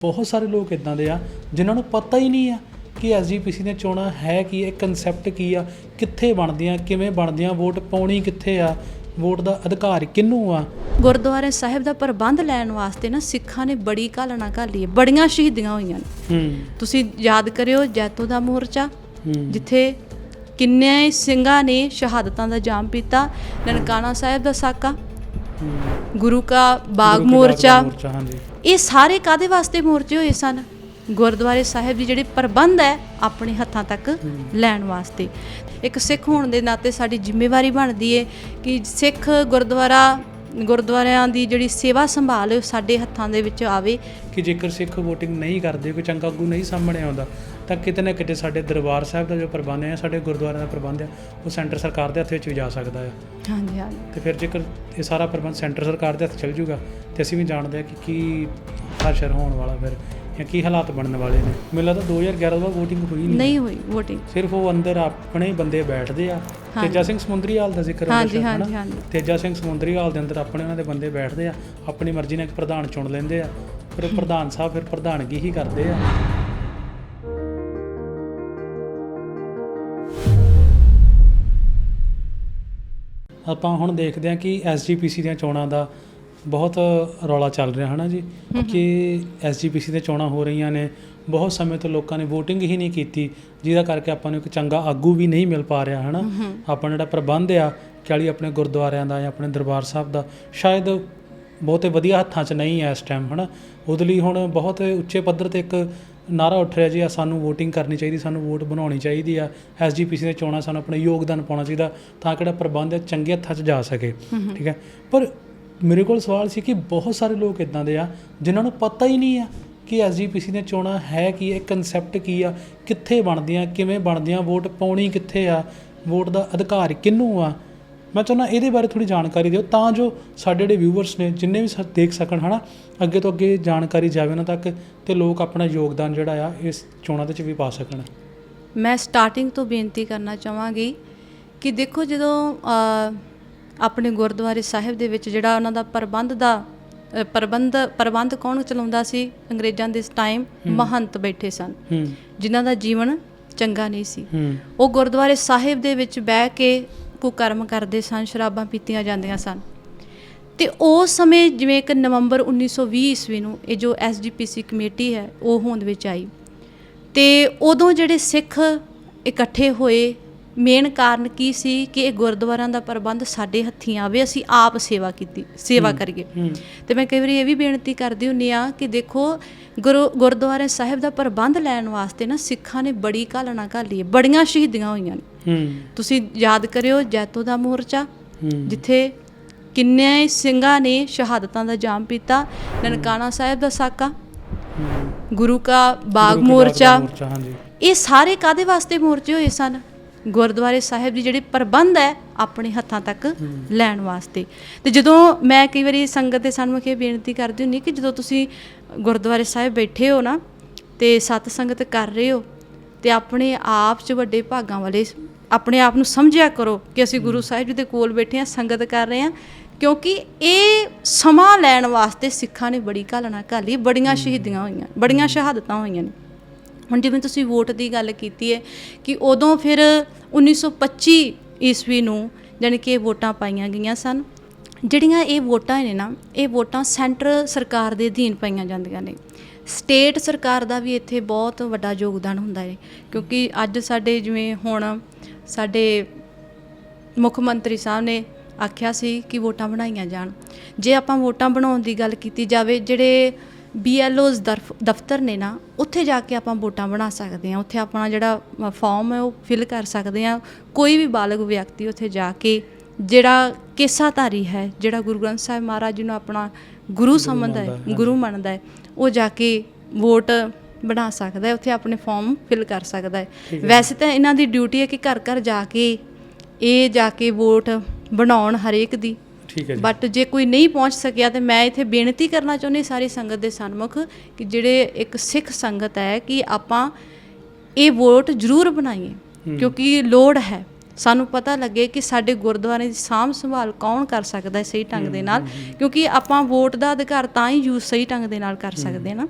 ਬਹੁਤ ਸਾਰੇ ਲੋਕ ਇਦਾਂ ਦੇ ਆ ਜਿਨ੍ਹਾਂ ਨੂੰ ਪਤਾ ਹੀ ਨਹੀਂ ਆ ਕਿ ਐਸਜੀਪੀਸੀ ਦੀਆਂ ਚੋਣਾਂ ਹੈ ਕੀ ਇਹ ਕਨਸੈਪਟ ਕੀ ਆ ਕਿੱਥੇ ਬਣਦੀਆਂ ਕਿਵੇਂ ਬਣਦੀਆਂ ਵੋਟ ਪਾਉਣੀ ਕਿੱਥੇ ਆ ਵੋਟ ਦਾ ਅਧਿਕਾਰ ਕਿਹਨੂੰ ਆ? ਗੁਰਦੁਆਰੇ ਸਾਹਿਬ ਦਾ ਪ੍ਰਬੰਧ ਲੈਣ ਵਾਸਤੇ ਨਾ ਸਿੱਖਾਂ ਨੇ ਬੜੀ ਘਾਲਣਾ ਘਾਲੀ ਹੈ ਬੜੀਆਂ ਸ਼ਹੀਦੀਆਂ ਹੋਈਆਂ ਨੇ। ਤੁਸੀਂ ਯਾਦ ਕਰਿਓ ਜੈਤੋ ਦਾ ਮੋਰਚਾ ਜਿੱਥੇ ਕਿੰਨੇ ਸਿੰਘਾਂ ਨੇ ਸ਼ਹਾਦਤਾਂ ਦਾ ਜਾਮ ਪੀਤਾ ਨਨਕਾਣਾ ਸਾਹਿਬ ਦਾ ਸਾਕਾ। ਗੁਰੂ ਕਾ ਬਾਗ ਮੋਰਚਾ। ਹਾਂਜੀ। ਇਹ ਸਾਰੇ ਕਾਦੇ ਵਾਸਤੇ ਮੋਰਚੇ ਹੋਏ ਸਨ? ਗੁਰਦੁਆਰੇ ਸਾਹਿਬ ਦੀ ਜਿਹੜੀ ਪ੍ਰਬੰਧ ਹੈ ਆਪਣੇ ਹੱਥਾਂ ਤੱਕ ਲੈਣ ਵਾਸਤੇ। ਇੱਕ ਸਿੱਖ ਹੋਣ ਦੇ ਨਾਤੇ ਸਾਡੀ ਜ਼ਿੰਮੇਵਾਰੀ ਬਣਦੀ ਹੈ ਕਿ ਸਿੱਖ ਗੁਰਦੁਆਰਾ ਗੁਰਦੁਆਰਿਆਂ ਦੀ ਜਿਹੜੀ ਸੇਵਾ ਸੰਭਾਲ ਉਹ ਸਾਡੇ ਹੱਥਾਂ ਦੇ ਵਿੱਚ ਆਵੇ। ਕਿ ਜੇਕਰ ਸਿੱਖ VOTING ਨਹੀਂ ਕਰਦੇ ਕੋਈ ਚੰਗਾ ਆਗੂ ਨਹੀਂ ਸਾਹਮਣੇ ਆਉਂਦਾ ਤਾਂ ਕਿਤੇ ਨਾ ਕਿਤੇ ਸਾਡੇ ਦਰਬਾਰ ਸਾਹਿਬ ਦਾ ਜੋ ਪ੍ਰਬੰਧ ਹੈ ਸਾਡੇ ਗੁਰਦੁਆਰਿਆਂ ਦਾ ਪ੍ਰਬੰਧ ਹੈ ਉਹ ਸੈਂਟਰ ਸਰਕਾਰ ਦੇ ਹੱਥ ਵਿੱਚ ਵੀ ਜਾ ਸਕਦਾ ਹੈ। ਹਾਂਜੀ ਹਾਂਜੀ। ਤੇ ਫਿਰ ਜੇਕਰ ਇਹ ਸਾਰਾ ਪ੍ਰਬੰਧ ਸੈਂਟਰ ਸਰਕਾਰ ਦੇ ਹੱਥ ਚਲ ਜੂਗਾ ਤੇ ਅਸੀਂ ਵੀ ਜਾਣਦੇ ਹਾਂ ਕਿ ਕੀ ਹਾਸ਼ਰ ਹੋਣ ਵਾਲਾ ਫਿਰ। ਜਾਂ ਕੀ ਹਾਲਾਤ ਬਣਨ ਵਾਲੇ ਨੇ ਮੈਨੂੰ ਲੱਗਦਾ 2011 ਤੋਂ ਬਾਅਦ VOTING ਹੋਈ ਨਹੀਂ ਨਹੀਂ ਹੋਈ VOTING ਸਿਰਫ ਉਹ ਅੰਦਰ ਆਪਣੇ ਬੰਦੇ ਬੈਠਦੇ ਆ ਹਾਂਜੀ। ਤੇਜਾ ਸਿੰਘ ਸਮੁੰਦਰੀ ਹਾਲ ਦਾ ਜ਼ਿਕਰ ਹਾਂਜੀ, ਸ਼ਾਇਦ, ਹਾਂਜੀ, ਹਨਾ? ਹਾਂਜੀ। ਤੇਜਾ ਸਿੰਘ ਸਮੁੰਦਰੀ ਹਾਲ ਦੇ ਅੰਦਰ ਆਪਣੇ ਉਹਨਾਂ ਦੇ ਬੰਦੇ ਬੈਠਦੇ ਆ ਆਪਣੀ ਮਰਜ਼ੀ ਨਾਲ ਇੱਕ ਪ੍ਰਧਾਨ ਚੁਣ ਲੈਂਦੇ ਆ ਫਿਰ ਉਹ ਪ੍ਰਧਾਨ ਸਾਹਿਬ ਫਿਰ ਪ੍ਰਧਾਨਗੀ ਹੀ ਕਰਦੇ ਆ ਆਪਾਂ ਹੁਣ ਦੇਖਦੇ ਹਾਂ ਕਿ ਐਸਜੀਪੀਸੀ ਦੀਆਂ ਚੋਣਾਂ ਦਾ ਬਹੁਤ ਰੌਲਾ ਚੱਲ ਰਿਹਾ ਹਨਾ ਜੀ? ਕਿ ਐਸਜੀਪੀਸੀ ਦੀਆਂ ਚੋਣਾਂ ਹੋ ਰਹੀਆਂ ਨੇ ਬਹੁਤ ਸਮੇਂ ਤੋਂ ਲੋਕਾਂ ਨੇ VOTING ਹੀ ਨਹੀਂ ਕੀਤੀ ਜਿਹਦਾ ਕਰਕੇ ਆਪਾਂ ਨੂੰ ਇੱਕ ਚੰਗਾ ਆਗੂ ਵੀ ਨਹੀਂ ਮਿਲ ਪਾ ਰਿਹਾ ਹਨਾ? ਆਪਾਂ ਜਿਹੜਾ ਪ੍ਰਬੰਧ ਆ 40 ਆਪਣੇ ਗੁਰਦੁਆਰਿਆਂ ਦਾ ਜਾਂ ਆਪਣੇ ਦਰਬਾਰ ਸਾਹਿਬ ਦਾ ਸ਼ਾਇਦ ਬਹੁਤੇ ਵਧੀਆ ਹੱਥਾਂ 'ਚ ਨਹੀਂ ਹੈ ਇਸ ਟਾਈਮ ਹਨਾ? ਉਹਦੇ ਲਈ ਹੁਣ ਬਹੁਤ ਉੱਚੇ ਪੱਧਰ ਤੇ ਇੱਕ ਨਾਰਾ ਉੱਠ ਰਿਹਾ ਜੀ ਆ ਸਾਨੂੰ VOTING ਕਰਨੀ ਚਾਹੀਦੀ ਸਾਨੂੰ ਵੋਟ ਬਣਾਉਣੀ ਚਾਹੀਦੀ ਆ। ਐਸਜੀਪੀਸੀ ਦੇ ਚੋਣਾਂ ਸਾਨੂੰ ਆਪਣਾ ਯੋਗਦਾਨ ਪਾਉਣਾ ਚਾਹੀਦਾ ਤਾਂ ਕਿ ਜਿਹੜਾ ਪ੍ਰਬੰਧ ਹੈ ਚੰਗੇ ਹੱਥਾਂ 'ਚ ਜਾ ਸਕੇ ਠੀਕ ਹੈ? ਪਰ ਮੇਰੇ ਕੋਲ ਸਵਾਲ ਸੀ ਕਿ ਬਹੁਤ ਸਾਰੇ ਲੋਕ ਇਦਾਂ ਦੇ ਆ, ਜਿਨ੍ਹਾਂ ਨੂੰ ਪਤਾ ਹੀ ਨਹੀਂ ਆ ਕਿ ਐਸਜੀਪੀਸੀ ਦੀਆਂ ਚੋਣਾਂ ਹੈ ਕੀ ਇਹ ਕਨਸੈਪਟ ਕੀ ਆ, ਕਿੱਥੇ ਬਣਦੀਆਂ, ਕਿਵੇਂ ਬਣਦੀਆਂ, ਵੋਟ ਪਾਉਣੀ ਕਿੱਥੇ ਆ, ਵੋਟ ਦਾ ਅਧਿਕਾਰ ਕਿਹਨੂੰ ਆ? ਮੈਂ ਚਾਹੁੰਦਾ ਇਹਦੇ ਬਾਰੇ ਥੋੜੀ ਜਾਣਕਾਰੀ ਦਿਓ, ਤਾਂ ਜੋ ਸਾਡੇ ਜਿਹੜੇ ਵਿਊਅਰਸ ਨੇ, ਜਿੰਨੇ ਵੀ ਸਾ- ਦੇਖ ਸਕਣ, ਹਨਾ? ਅੱਗੇ ਤੋਂ ਅੱਗੇ ਜਾਣਕਾਰੀ ਜਾਵੇ ਉਹਨਾਂ ਤੱਕ ਤੇ ਲੋਕ ਆਪਣਾ ਯੋਗਦਾਨ ਜਿਹੜਾ ਆ, ਇਸ ਚੋਣਾਂ ਦੇ ਵਿੱਚ ਵੀ ਪਾ ਸਕਣ। ਮੈਂ ਸਟਾਰਟਿੰਗ ਤੋਂ ਬੇਨਤੀ ਕਰਨਾ ਚਾਹਾਂਗੀ ਕਿ ਦੇਖੋ ਜਦੋਂ ਆਪਣੇ ਗੁਰਦੁਆਰੇ ਸਾਹਿਬ ਦੇ ਵਿੱਚ ਜਿਹੜਾ ਉਹਨਾਂ ਦਾ ਪ੍ਰਬੰਧ ਦਾ ਪ੍ਰਬੰਧ ਪ੍ਰਬੰਧ ਕੌਣ ਚਲਾਉਂਦਾ ਸੀ? ਅੰਗਰੇਜ਼ਾਂ ਦੇ ਟਾਈਮ ਮਹੰਤ ਬੈਠੇ ਸਨ। ਜਿਨ੍ਹਾਂ ਦਾ ਜੀਵਨ ਚੰਗਾ ਨਹੀਂ ਸੀ। ਉਹ ਗੁਰਦੁਆਰੇ ਸਾਹਿਬ ਦੇ ਵਿੱਚ ਬਹਿ ਕੇ ਕੁਕਰਮ ਕਰਦੇ ਸਨ ਸ਼ਰਾਬਾਂ ਪੀਤੀਆਂ ਜਾਂਦੀਆਂ ਸਨ। ਤੇ ਉਸ ਸਮੇਂ ਜਿਵੇਂ ਇੱਕ ਨਵੰਬਰ 1920 ਈਸਵੀ ਨੂੰ ਇਹ ਜੋ ਐਸਜੀਪੀਸੀ ਕਮੇਟੀ ਹੈ ਉਹ ਹੋਂਦ ਵਿੱਚ ਆਈ। ਤੇ ਉਦੋਂ ਜਿਹੜੇ ਸਿੱਖ ਇਕੱਠੇ ਹੋਏ ਮੇਨ ਕਾਰਨ ਕੀ ਸੀ ਕਿ ਇਹ ਗੁਰਦੁਆਰਿਆਂ ਦਾ ਪ੍ਰਬੰਧ ਸਾਡੇ ਹੱਥੀਂ ਆਵੇ ਅਸੀਂ ਆਪ ਸੇਵਾ ਕੀਤੀ ਸੇਵਾ ਕਰੀਏ। ਤੇ ਮੈਂ ਕਈ ਵਾਰੀ ਇਹ ਵੀ ਬੇਨਤੀ ਕਰਦੀ ਹੁੰਨੀ ਆ ਕਿ ਦੇਖੋ ਗੁਰੂ ਗੁਰਦੁਆਰੇ ਸਾਹਿਬ ਦਾ ਪ੍ਰਬੰਧ ਲੈਣ ਵਾਸਤੇ ਨਾ ਸਿੱਖਾਂ ਨੇ ਬੜੀ ਘਾਲਣਾ ਘਾਲੀ ਹੈ ਬੜੀਆਂ ਸ਼ਹੀਦੀਆਂ ਹੋਈਆਂ ਨੇ। ਤੁਸੀਂ ਯਾਦ ਕਰਿਓ ਜੈਤੋ ਦਾ ਮੋਰਚਾ ਜਿੱਥੇ ਕਿੰਨੇ ਸਿੰਘਾਂ ਨੇ ਸ਼ਹਾਦਤਾਂ ਦਾ ਜਾਮ ਪੀਤਾ ਨਨਕਾਣਾ ਸਾਹਿਬ ਦਾ ਸਾਕਾ ਗੁਰੂ ਕਾ ਬਾਗ ਮੋਰਚਾ। ਇਹ ਸਾਰੇ ਕਾਦੇ ਵਾਸਤੇ ਮੋਰਚੇ ਹੋਏ ਸਨ? ਗੁਰਦੁਆਰੇ ਸਾਹਿਬ ਦੀ ਜਿਹੜੀ ਪ੍ਰਬੰਧ ਹੈ ਆਪਣੇ ਹੱਥਾਂ ਤੱਕ ਲੈਣ ਵਾਸਤੇ। ਤੇ ਜਦੋਂ ਮੈਂ ਕਈ ਵਾਰੀ ਸੰਗਤ ਦੇ ਸਾਹਮਣੇ ਇਹ ਬੇਨਤੀ ਕਰਦੀ ਹੁੰਦੀ ਕਿ ਜਦੋਂ ਤੁਸੀਂ ਗੁਰਦੁਆਰੇ ਸਾਹਿਬ ਬੈਠੇ ਹੋ ਨਾ ਤੇ ਸਤ ਸੰਗਤ ਕਰ ਰਹੇ ਹੋ ਤੇ ਆਪਣੇ ਆਪ 'ਚ ਵੱਡੇ ਭਾਗਾਂ ਵਾਲੇ ਆਪਣੇ ਆਪ ਨੂੰ ਸਮਝਿਆ ਕਰੋ ਕਿ ਅਸੀਂ ਗੁਰੂ ਸਾਹਿਬ ਜੀ ਦੇ ਕੋਲ ਬੈਠੇ ਹਾਂ ਸੰਗਤ ਕਰ ਰਹੇ ਹਾਂ ਕਿਉਂਕਿ ਇਹ ਸਮਾਂ ਲੈਣ ਵਾਸਤੇ ਸਿੱਖਾਂ ਨੇ ਬੜੀ ਘਾਲਣਾ ਘਾਲੀ ਬੜੀਆਂ ਸ਼ਹੀਦੀਆਂ ਹੋਈਆਂ ਬੜੀਆਂ ਸ਼ਹਾਦਤਾਂ ਹੋਈਆਂ ਨੇ। ਹੁਣ ਜਿਵੇਂ ਤੁਸੀਂ ਵੋਟ ਦੀ ਗੱਲ ਕੀਤੀ ਹੈ ਕਿ ਉਦੋਂ ਫਿਰ 1925 ਈਸਵੀ ਨੂੰ ਜਾਣੀ ਕਿ ਇਹ ਵੋਟਾਂ ਪਾਈਆਂ ਗਈਆਂ ਸਨ, ਜਿਹੜੀਆਂ ਇਹ ਵੋਟਾਂ ਨੇ ਨਾ, ਇਹ ਵੋਟਾਂ ਸੈਂਟਰ ਸਰਕਾਰ ਦੇ ਅਧੀਨ ਪਾਈਆਂ ਜਾਂਦੀਆਂ ਨੇ। ਸਟੇਟ ਸਰਕਾਰ ਦਾ ਵੀ ਇੱਥੇ ਬਹੁਤ ਵੱਡਾ ਯੋਗਦਾਨ ਹੁੰਦਾ ਹੈ, ਕਿਉਂਕਿ ਅੱਜ ਸਾਡੇ ਜਿਵੇਂ ਹੁਣ ਸਾਡੇ ਮੁੱਖ ਮੰਤਰੀ ਸਾਹਿਬ ਨੇ ਆਖਿਆ ਸੀ ਕਿ ਵੋਟਾਂ ਬਣਾਈਆਂ ਜਾਣ। ਜੇ ਆਪਾਂ ਵੋਟਾਂ ਬਣਾਉਣ ਦੀ ਗੱਲ ਕੀਤੀ ਜਾਵੇ, ਜਿਹੜੇ ਬੀਐਲਓਜ਼ ਦਫ਼ਤਰ ਨੇ ਨਾ ਉੱਥੇ ਜਾ ਕੇ ਆਪਾਂ ਵੋਟਾਂ ਬਣਾ ਸਕਦੇ ਹਾਂ। ਉੱਥੇ ਆਪਣਾ ਜਿਹੜਾ ਫਾਰਮ ਹੈ ਉਹ ਫਿਲ ਕਰ ਸਕਦੇ ਹਾਂ। ਕੋਈ ਵੀ ਬਾਲਗ ਵਿਅਕਤੀ ਉੱਥੇ ਜਾ ਕੇ ਜਿਹੜਾ ਕੇਸਾਧਾਰੀ ਹੈ ਜਿਹੜਾ ਗੁਰੂ ਗ੍ਰੰਥ ਸਾਹਿਬ ਮਹਾਰਾਜ ਜੀ ਨੂੰ ਆਪਣਾ ਗੁਰੂ ਸਮਝਦਾ ਹੈ ਗੁਰੂ ਮੰਨਦਾ ਹੈ ਉਹ ਜਾ ਕੇ ਵੋਟ ਬਣਾ ਸਕਦਾ ਹੈ ਉੱਥੇ ਆਪਣੇ ਫਾਰਮ ਫਿਲ ਕਰ ਸਕਦਾ ਹੈ। ਵੈਸੇ ਤਾਂ ਇਹਨਾਂ ਦੀ ਡਿਊਟੀ ਹੈ ਕਿ ਘਰ ਘਰ ਜਾ ਕੇ ਇਹ ਜਾ ਕੇ ਵੋਟ ਬਣਾਉਣ ਹਰੇਕ ਦੀ। ਠੀਕ ਹੈ ਜੀ। ਬਟ ਜੇ ਕੋਈ ਨਹੀਂ ਪਹੁੰਚ ਸਕਿਆ ਤੇ ਮੈਂ ਇੱਥੇ ਬੇਨਤੀ ਕਰਨਾ ਚਾਹੁੰਦੀ ਸਾਰੀ ਸੰਗਤ ਦੇ ਸਨਮੁਖ ਕਿ ਜਿਹੜੇ ਇੱਕ ਸਿੱਖ ਸੰਗਤ ਹੈ ਕਿ ਆਪਾਂ ਇਹ ਵੋਟ ਜ਼ਰੂਰ ਬਣਾਈਏ ਕਿਉਂਕਿ ਲੋੜ ਹੈ। ਸਾਨੂੰ ਪਤਾ ਲੱਗੇ ਕਿ ਸਾਡੇ ਗੁਰਦੁਆਰੇ ਦੀ ਸਾਂਭ ਸੰਭਾਲ ਕੌਣ ਕਰ ਸਕਦਾ ਹੈ ਸਹੀ ਢੰਗ ਦੇ ਨਾਲ ਕਿਉਂਕਿ ਆਪਾਂ ਵੋਟ ਦਾ ਅਧਿਕਾਰ ਤਾਂ ਹੀ ਯੂਜ਼ ਸਹੀ ਢੰਗ ਦੇ ਨਾਲ ਕਰ ਸਕਦੇ ਹਾਂ ਨਾ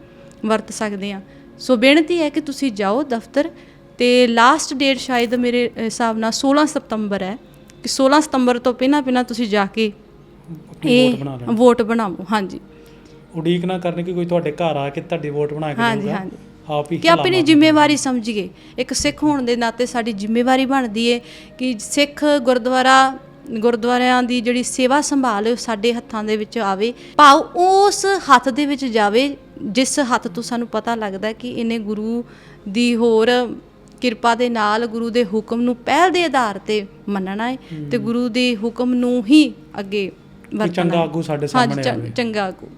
ਵਰਤ ਸਕਦੇ ਆ ਸੋ ਬੇਨਤੀ ਹੈ ਕਿ ਤੁਸੀਂ ਜਾਓ ਦਫ਼ਤਰ ਤੇ ਲਾਸਟ ਡੇਟ ਸ਼ਾਇਦ ਮੇਰੇ ਹਿਸਾਬ ਨਾਲ 16 ਸਤੰਬਰ ਹੈ ਕਿ 16 ਸਤੰਬਰ ਤੋਂ ਪਹਿਲਾਂ ਪਹਿਲਾਂ ਤੁਸੀਂ ਜਾ ਕੇ ਇਹ ਵੋਟ ਬਣਾ ਲੈਣ ਵੋਟ ਬਣਾਓ ਹਾਂਜੀ ਉਡੀਕ ਨਾ ਕਰਨ ਕਿ ਕੋਈ ਤੁਹਾਡੇ ਘਰ ਆ ਕੇ ਤੁਹਾਡੀ ਵੋਟ ਬਣਾ ਕੇ ਹਾਂਜੀ, ਹਾਂਜੀ। ਆਪ ਹੀ ਕਿ ਆਪਣੀ ਹਲਾਵਾ। ਜ਼ਿੰਮੇਵਾਰੀ ਸਮਝੀਏ ਇੱਕ ਸਿੱਖ ਹੋਣ ਦੇ ਨਾਤੇ ਸਾਡੀ ਜ਼ਿੰਮੇਵਾਰੀ ਬਣਦੀ ਏ ਕਿ ਸਿੱਖ ਗੁਰਦੁਆਰਾ ਗੁਰਦੁਆਰਿਆਂ ਦੀ ਜਿਹੜੀ ਸੇਵਾ ਸੰਭਾਲ ਉਹ ਸਾਡੇ ਹੱਥਾਂ ਦੇ ਵਿੱਚ ਆਵੇ ਭਾਵ ਉਸ ਹੱਥ ਦੇ ਵਿੱਚ ਜਾਵੇ ਜਿਸ ਹੱਥ ਤੋਂ ਸਾਨੂੰ ਪਤਾ ਲੱਗਦਾ ਕਿ ਇਹਨੇ ਗੁਰੂ ਦੀ ਹੋਰ ਕਿਰਪਾ ਦੇ ਨਾਲ ਗੁਰੂ ਦੇ ਹੁਕਮ ਨੂੰ ਪਹਿਲ ਦੇ ਆਧਾਰ ਤੇ ਮੰਨਣਾ ਹੈ ਤੇ ਗੁਰੂ ਦੇ ਹੁਕਮ ਨੂੰ ਹੀ ਅੱਗੇ ਵਰਤਣਾ। ਚੰਗਾ। ਆਗੂ ਸਾਡੇ ਹਾਂਜੀ, ਸਾਹਮਣੇ ਚੰ- ਆਵੇ। ਚੰਗਾ ਆਗੂ।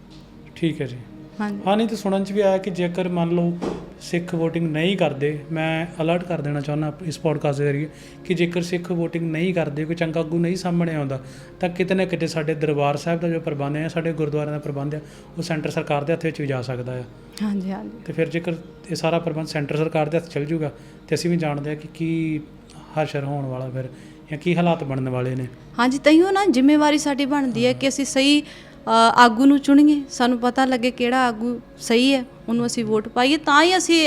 ਠੀਕ ਹੈ ਜੀ। ਹਾਂਜੀ। ਹਾਂ ਨਹੀਂ ਤੇ ਸੁਣਨ ਚ ਵੀ ਆਇਆ ਕਿ ਜੇਕਰ ਮੰਨ ਲਓ ਸਿੱਖ VOTING ਨਹੀਂ ਕਰਦੇ ਮੈਂ ਅਲਰਟ ਕਰ ਦੇਣਾ ਚਾਹੁੰਦਾ ਇਸ ਪੋਡਕਾਸਟ ਦੇ ਜ਼ਰੀਏ ਕਿ ਜੇਕਰ ਸਿੱਖ VOTING ਨਹੀਂ ਕਰਦੇ ਕੋਈ ਚੰਗਾ ਆਗੂ ਨਹੀਂ ਸਾਹਮਣੇ ਆਉਂਦਾ ਤਾਂ ਕਿਤੇ ਨਾ ਕਿਤੇ ਸਾਡੇ ਦਰਬਾਰ ਸਾਹਿਬ ਦਾ ਜੋ ਪ੍ਰਬੰਧ ਹੈ ਸਾਡੇ ਗੁਰਦੁਆਰਿਆਂ ਦਾ ਪ੍ਰਬੰਧ ਹੈ ਉਹ ਸੈਂਟਰ ਸਰਕਾਰ ਦੇ ਹੱਥ ਵਿੱਚ ਵੀ ਜਾ ਸਕਦਾ ਹੈ। ਹਾਂਜੀ ਹਾਂਜੀ। ਤੇ ਫਿਰ ਜੇਕਰ ਇਹ ਸਾਰਾ ਪ੍ਰਬੰਧ ਸੈਂਟਰ ਸਰਕਾਰ ਦੇ ਹੱਥ ਚਲ ਜੂਗਾ ਤੇ ਅਸੀਂ ਵੀ ਜਾਣਦੇ ਹਾਂ ਕਿ ਕੀ ਹਸ਼ਰ ਹੋਣ ਵਾਲਾ ਫਿਰ ਜਾਂ ਕੀ ਹਾਲਾਤ ਬਣਨ ਵਾਲੇ ਨੇ? ਹਾਂਜੀ ਤਈਓ ਨਾ ਜ਼ਿੰਮੇਵਾਰੀ ਸਾਡੀ ਬਣਦੀ ਹੈ ਕਿ ਅਸੀਂ ਸਹੀ ਆਗੂ ਨੂੰ ਚੁਣੀਏ। ਸਾਨੂੰ ਪਤਾ ਲੱਗੇ ਕਿਹੜਾ ਆਗੂ ਸਹੀ ਹੈ ਉਹਨੂੰ ਅਸੀਂ ਵੋਟ ਪਾਈਏ। ਤਾਂ ਹੀ ਅਸੀਂ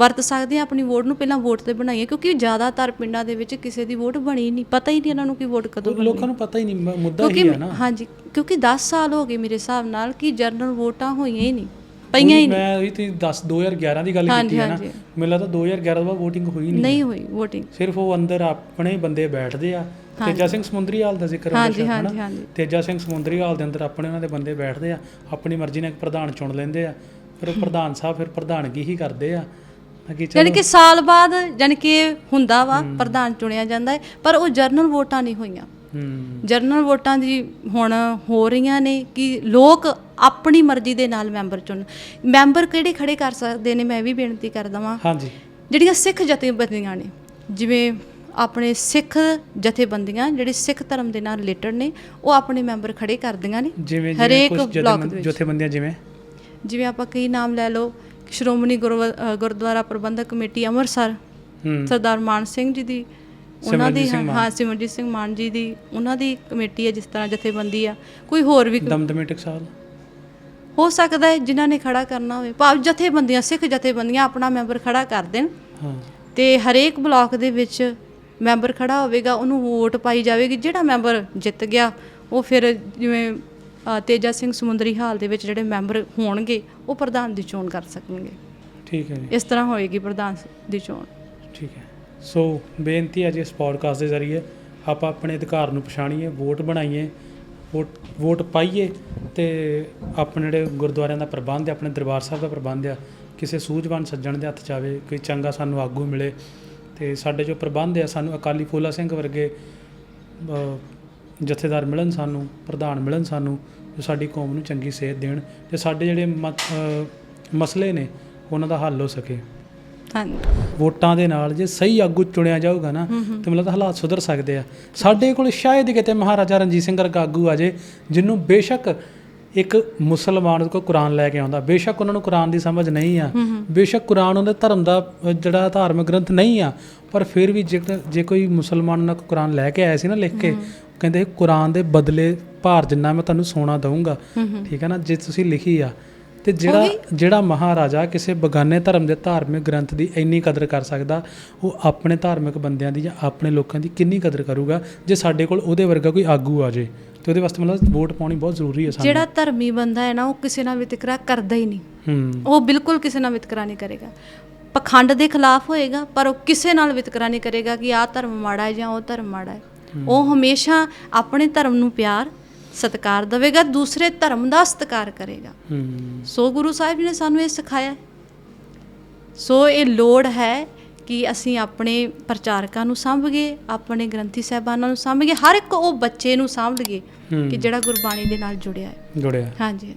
ਵਰਤ ਸਕਦੇ ਹਾਂ ਆਪਣੀ ਵੋਟ ਨੂੰ। ਪਹਿਲਾਂ ਵੋਟ ਤੇ ਬਣਾਈਏ ਕਿਉਂਕਿ ਜ਼ਿਆਦਾਤਰ ਪਿੰਡਾਂ ਦੇ ਵਿੱਚ ਕਿਸੇ ਦੀ ਵੋਟ ਬਣੀ ਨਹੀਂ। ਪਤਾ ਹੀ ਨਹੀਂ ਇਹਨਾਂ ਨੂੰ ਕਿ ਵੋਟ ਕਦੋਂ ਬਣਨੀ ਲੋਕਾਂ ਨੂੰ ਪਤਾ ਹੀ ਨਹੀਂ ਮੁੱਦਾ ਹੀ ਹੈ ਨਾ। ਹਾਂਜੀ ਕਿਉਂਕਿ 10 ਸਾਲ ਹੋ ਗਏ ਮੇਰੇ ਹਿਸਾਬ ਨਾਲ ਕਿ ਜਨਰਲ ਵੋਟਾਂ ਹੋਈਆਂ ਹੀ ਨਹੀਂ। ਪਈਆਂ ਹੀ ਨਹੀਂ। ਮੈਂ ਉਹੀ ਤੇ 10 2011 ਦੀ ਗੱਲ ਹਾਂਜੀ, ਕੀਤੀ ਹੈ ਨਾ। ਹਾਂਜੀ। ਮੈਨੂੰ ਲੱਗਦਾ 2011 ਤੋਂ ਬਾਅਦ VOTING ਹੋਈ ਨਹੀਂ ਨਹੀਂ ਹੋਈ VOTING ਸਿਰਫ ਉਹ ਅੰਦਰ ਆਪਣੇ ਬੰਦੇ ਬੈਠਦੇ ਆ। ਤੇਜਾ ਸਿੰਘ ਸਮੁੰਦਰੀ ਹਾਲ ਦਾ ਜ਼ਿਕਰ ਹੁੰਦਾ ਹਾਂਜੀ, ਸ਼ਾਇਦ, ਹਾਂਜੀ, ਹਨਾ? ਹਾਂਜੀ। ਤੇਜਾ ਸਿੰਘ ਸਮੁੰਦਰੀ ਹਾਲ ਦੇ ਅੰਦਰ ਆਪਣੇ ਉਹਨਾਂ ਦੇ ਬੰਦੇ ਬੈਠਦੇ ਆ। ਆਪਣੀ ਮਰਜ਼ੀ ਨਾਲ ਇੱਕ ਪ੍ਰਧਾਨ ਚੁਣ ਲੈਂਦੇ ਆ। ਫਿਰ ਉਹ ਪ੍ਰਧਾਨ ਸਾਹਿਬ ਫਿਰ ਪ੍ਰਧਾਨਗੀ ਹੀ ਕਰਦੇ ਆ। ਕਿ ਯਾਨੀ ਕਿ ਸਾਲ ਬਾਅਦ ਯਾਨੀ ਕਿ ਹੁੰਦਾ ਵਾ ਪ੍ਰਧਾਨ ਚੁਣਿਆ ਜਾਂਦਾ ਹੈ ਪਰ ਉਹ ਜਰਨਲ ਵੋਟਾਂ ਨਹੀਂ ਹੋਈਆਂ। ਜਰਨਲ ਵੋਟਾਂ ਦੀ ਹੁਣ ਹੋ ਰਹੀਆਂ ਨੇ ਕਿ ਲੋਕ ਆਪਣੀ ਮਰਜ਼ੀ ਦੇ ਨਾਲ ਮੈਂਬਰ ਚੁਣ ਮੈਂਬਰ ਕਿਹੜੇ ਖੜੇ ਕਰ ਸਕਦੇ ਨੇ ਮੈਂ ਵੀ ਬੇਨਤੀ ਕਰਦਾ ਵਾਂ ਹਾਂਜੀ। ਜਿਹੜੀਆਂ ਸਿੱਖ ਜਥੇਬੰਦੀਆਂ ਨੇ ਜਿਵੇਂ ਆਪਣੇ ਸਿੱਖ ਜਥੇਬੰਦੀਆਂ ਜਿਹੜੇ ਸਿੱਖ ਧਰਮ ਦੇ ਨਾਲ ਰਿਲੇਟਡ ਨੇ ਉਹ ਆਪਣੇ ਮੈਂਬਰ ਖੜੇ ਕਰਦੀਆਂ ਨੇ ਜਿਵੇਂ ਹਰੇਕ ਬਲਾਕ ਦੇ ਜਥੇਬੰਦੀਆਂ ਜਿਵੇਂ? ਜਿਵੇਂ ਆਪਾਂ ਕਈ ਨਾਮ ਲੈ ਲਓ ਸ਼੍ਰੋਮਣੀ ਗੁਰਦੁਆਰਾ ਪ੍ਰਬੰਧਕ ਕਮੇਟੀ ਅੰਮ੍ਰਿਤਸਰ ਸਰਦਾਰ ਮਾਨ ਸਿੰਘ ਜੀ ਦੀ ਉਹਨਾਂ ਦੀ। ਹਾਂ ਸਿਮਰਜੀਤ ਸਿੰਘ ਮਾਨ ਜੀ ਦੀ ਉਹਨਾਂ ਦੀ ਕਮੇਟੀ ਹੈ ਜਿਸ ਤਰ੍ਹਾਂ ਜਥੇਬੰਦੀ ਆ। ਕੋਈ ਹੋਰ ਵੀ ਦਮਦਮੀ ਟਕਸਾਲ? ਹੋ ਸਕਦਾ ਹੈ ਜਿਨ੍ਹਾਂ ਨੇ ਖੜਾ ਕਰਨਾ ਹੋਵੇ। ਭਾਵ ਜਥੇਬੰਦੀਆਂ ਸਿੱਖ ਜਥੇਬੰਦੀਆਂ ਆਪਣਾ ਮੈਂਬਰ ਖੜਾ ਕਰ ਦੇਣ। ਹਾਂ। ਤੇ ਹਰੇਕ ਬਲਾਕ ਦੇ ਵਿੱਚ ਮੈਂਬਰ ਖੜਾ ਹੋਵੇਗਾ ਉਹਨੂੰ ਵੋਟ ਪਾਈ ਜਾਵੇਗੀ। ਜਿਹੜਾ ਮੈਂਬਰ ਜਿੱਤ ਗਿਆ ਉਹ ਫਿਰ ਜਿਵੇਂ ਤੇਜਾ ਸਿੰਘ ਸਮੁੰਦਰੀ ਹਾਲ ਦੇ ਵਿੱਚ ਜਿਹੜੇ ਮੈਂਬਰ ਹੋਣਗੇ ਉਹ ਪ੍ਰਧਾਨ ਦੀ ਚੋਣ ਕਰ ਸਕਣਗੇ। ਠੀਕ ਹੈ ਜੀ। ਇਸ ਤਰ੍ਹਾਂ ਹੋਏਗੀ ਪ੍ਰਧਾਨ ਦੀ ਚੋਣ। ਠੀਕ ਹੈ। ਸੋ ਬੇਨਤੀ ਹੈ ਜੀ ਇਸ ਪੋਡਕਾਸਟ ਦੇ ਜ਼ਰੀਏ ਆਪਾਂ ਆਪਣੇ ਅਧਿਕਾਰ ਨੂੰ ਪਛਾਣੀਏ, ਵੋਟ ਬਣਾਈਏ, ਵੋਟ ਵੋਟ ਪਾਈਏ ਤੇ ਆਪਣੇ ਜਿਹੜੇ ਗੁਰਦੁਆਰਿਆਂ ਦਾ ਪ੍ਰਬੰਧ ਹੈ, ਆਪਣੇ ਦਰਬਾਰ ਸਾਹਿਬ ਦਾ ਪ੍ਰਬੰਧ ਆ ਕਿਸੇ ਸੂਝਵਾਨ ਸੱਜਣ ਦੇ ਹੱਥ 'ਚ ਆਵੇ, ਕੋਈ ਚੰਗਾ ਸਾਨੂੰ ਆਗੂ ਮਿਲੇ ਤੇ ਸਾਡੇ ਜੋ ਪ੍ਰਬੰਧ ਆ ਸਾਨੂੰ ਅਕਾਲੀ ਫੂਲਾ ਸਿੰਘ ਵਰਗੇ ਜਥੇਦਾਰ ਮਿਲਣ ਸਾਨੂੰ, ਪ੍ਰਧਾਨ ਮਿਲਣ ਸਾਨੂੰ, ਜੋ ਸਾਡੀ ਕੌਮ ਨੂੰ ਚੰਗੀ ਸੇਧ ਦੇਣ ਤੇ ਸਾਡੇ ਜਿਹੜੇ ਮਤ- ਮਸਲੇ ਨੇ, ਉਹਨਾਂ ਦਾ ਹੱਲ ਹੋ ਸਕੇ। ਹਾਂਜੀ ਵੋਟਾਂ ਦੇ ਨਾਲ ਜੇ ਸਹੀ ਆਗੂ ਚੁਣਿਆ ਜਾਊਗਾ ਨਾ। ਤੇ ਮਤਲਬ ਹਾਲਾਤ ਸੁਧਰ ਸਕਦੇ ਆ ਸਾਡੇ ਕੋਲ ਸ਼ਾਇਦ ਹੀ ਕਿਤੇ ਮਹਾਰਾਜਾ ਰਣਜੀਤ ਸਿੰਘ ਵਰਗਾ ਆਗੂ ਆ ਜੇ ਜਿਹਨੂੰ ਬੇਸ਼ੱਕ ਇੱਕ ਮੁਸਲਮਾਨ ਕੋ ਕੁਰਾਨ ਲੈ ਕੇ ਆਉਂਦਾ ਬੇਸ਼ੱਕ ਉਹਨਾਂ ਨੂੰ ਕੁਰਾਨ ਦੀ ਸਮਝ ਨਹੀਂ ਆ। ਬੇਸ਼ੱਕ ਕੁਰਾਨ ਉਹਦੇ ਧਰਮ ਦਾ ਜਿਹੜਾ ਧਾਰਮਿਕ ਗ੍ਰੰਥ ਨਹੀਂ ਆ ਪਰ ਫਿਰ ਵੀ ਜੇ ਕੋਈ ਮੁਸਲਮਾਨ ਕੋ ਕੁਰਾਨ ਲੈ ਕੇ ਆਇਆ ਸੀ ਨਾ ਲਿਖ ਕੇ ਕਹਿੰਦੇ ਕੁਰਾਨ ਦੇ ਬਦਲੇ ਭਾਰ ਜਿੰਨਾ ਮੈਂ ਤੁਹਾਨੂੰ ਸੋਨਾ ਦਊਂਗਾ। ਠੀਕ ਹੈ ਨਾ ਜੇ ਤੁਸੀਂ ਲਿਖੀ ਆ ਤੇ ਜਿਹੜਾ ਜਿਹੜਾ ਮਹਾਰਾਜਾ ਕਿਸੇ ਬਗਾਨੇ ਧਰਮ ਦੇ ਧਾਰਮਿਕ ਗ੍ਰੰਥ ਦੀ ਇੰਨੀ ਕਦਰ ਕਰ ਸਕਦਾ ਉਹ ਆਪਣੇ ਧਾਰਮਿਕ ਬੰਦਿਆਂ ਦੀ ਜਾਂ ਆਪਣੇ ਲੋਕਾਂ ਦੀ ਕਿੰਨੀ ਕਦਰ ਕਰੂਗਾ ਜੇ ਸਾਡੇ ਕੋਲ ਉਹਦੇ ਵਰਗਾ ਕੋਈ ਆਗੂ ਆ ਜੇ। ਤੇ ਉਹਦੇ ਵਾਸਤੇ ਮਤਲਬ ਵੋਟ ਪਾਉਣੀ ਬਹੁਤ ਜ਼ਰੂਰੀ ਹੈ ਸਾਨੂੰ। ਜਿਹੜਾ ਧਰਮੀ ਬੰਦਾ ਹੈ ਨਾ ਉਹ ਕਿਸੇ ਨਾਲ ਵਿਤਕਰਾ ਕਰਦਾ ਹੀ ਨਹੀਂ। ਉਹ ਬਿਲਕੁਲ ਕਿਸੇ ਨਾਲ ਵਿਤਕਰਾ ਨਹੀਂ ਕਰੇਗਾ। ਪਖੰਡ ਦੇ ਖਿਲਾਫ ਹੋਏਗਾ ਪਰ ਉਹ ਕਿਸੇ ਨਾਲ ਵਿਤਕਰਾ ਨਹੀਂ ਕਰੇਗਾ ਕਿ ਆਹ ਧਰਮ ਮਾੜਾ ਹੈ ਜਾਂ ਉਹ ਧਰਮ ਮਾੜਾ ਹੈ। ਉਹ ਹਮੇਸ਼ਾ ਆਪਣੇ ਧਰਮ ਨੂੰ ਪਿਆਰ ਸਤਿਕਾਰ ਦੇਵੇਗਾ ਦੂਸਰੇ ਧਰਮ ਦਾ ਸਤਿਕਾਰ ਕਰੇਗਾ। ਹੂੰ। ਸੋ ਗੁਰੂ ਸਾਹਿਬ ਜੀ ਨੇ ਸਾਨੂੰ ਇਹ ਸਿਖਾਇਆ। ਸੋ ਇਹ ਲੋੜ ਹੈ ਕਿ ਅਸੀਂ ਆਪਣੇ ਪ੍ਰਚਾਰਕਾਂ ਨੂੰ ਸਾਂਭੀਏ ਆਪਣੇ ਗ੍ਰੰਥੀ ਸਾਹਿਬਾਨਾਂ ਨੂੰ ਸਾਂਭੀਏ ਹਰ ਇੱਕ ਉਹ ਬੱਚੇ ਨੂੰ ਸਾਂਭ ਲਈਏ ਹੂੰ। ਕਿ ਜਿਹੜਾ ਗੁਰਬਾਣੀ ਦੇ ਨਾਲ ਜੁੜਿਆ ਹੈ। ਜੁੜਿਆ ਹਾਂਜੀ।